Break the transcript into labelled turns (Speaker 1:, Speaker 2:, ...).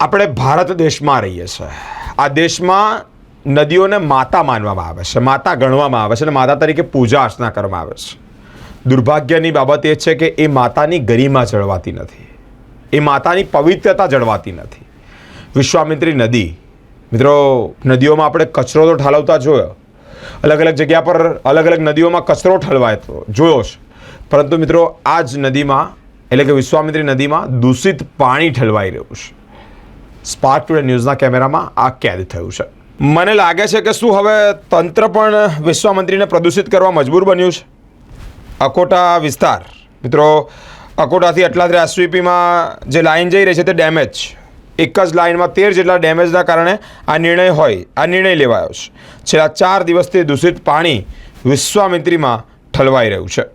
Speaker 1: આપણે ભારત દેશમાં રહીએ છીએ. આ દેશમાં નદીઓને માતા માનવામાં આવે છે, માતા ગણવામાં આવે છે અને માતા તરીકે પૂજા અર્ચના કરવામાં આવે છે. દુર્ભાગ્યની બાબત એ છે કે એ માતાની ગરિમા જળવાતી નથી. એ માતાની પવિત્રતા જળવાતી નથી. વિશ્વામિત્રી નદી, મિત્રો, નદીઓમાં આપણે કચરો તો ઠાલવતા જોયો. અલગ અલગ જગ્યા પર અલગ અલગ નદીઓમાં કચરો ઠલવાય જોયો છે. પરંતુ મિત્રો, આ જ નદીમાં, એટલે કે વિશ્વામિત્રી નદીમાં દૂષિત પાણી ઠલવાઈ રહ્યું છે. સ્પાર્ક ટુડે ન્યૂઝના કેમેરામાં આ કેદ થયું છે. મને લાગે છે કે શું હવે તંત્ર પણ વિશ્વામંત્રીને પ્રદૂષિત કરવા મજબૂર બન્યું છે? અકોટા વિસ્તાર. મિત્રો, અકોટાથી અટલાદરે એસવીપીમાં જે લાઈન જઈ રહી છે તે ડેમેજ. એક જ લાઇનમાં તેર જેટલા ડેમેજના કારણે આ નિર્ણય હોય, આ નિર્ણય લેવાયો છે. છેલ્લા ચાર દિવસથી દૂષિત પાણી વિશ્વામિત્રીમાં ઠલવાઈ રહ્યું છે.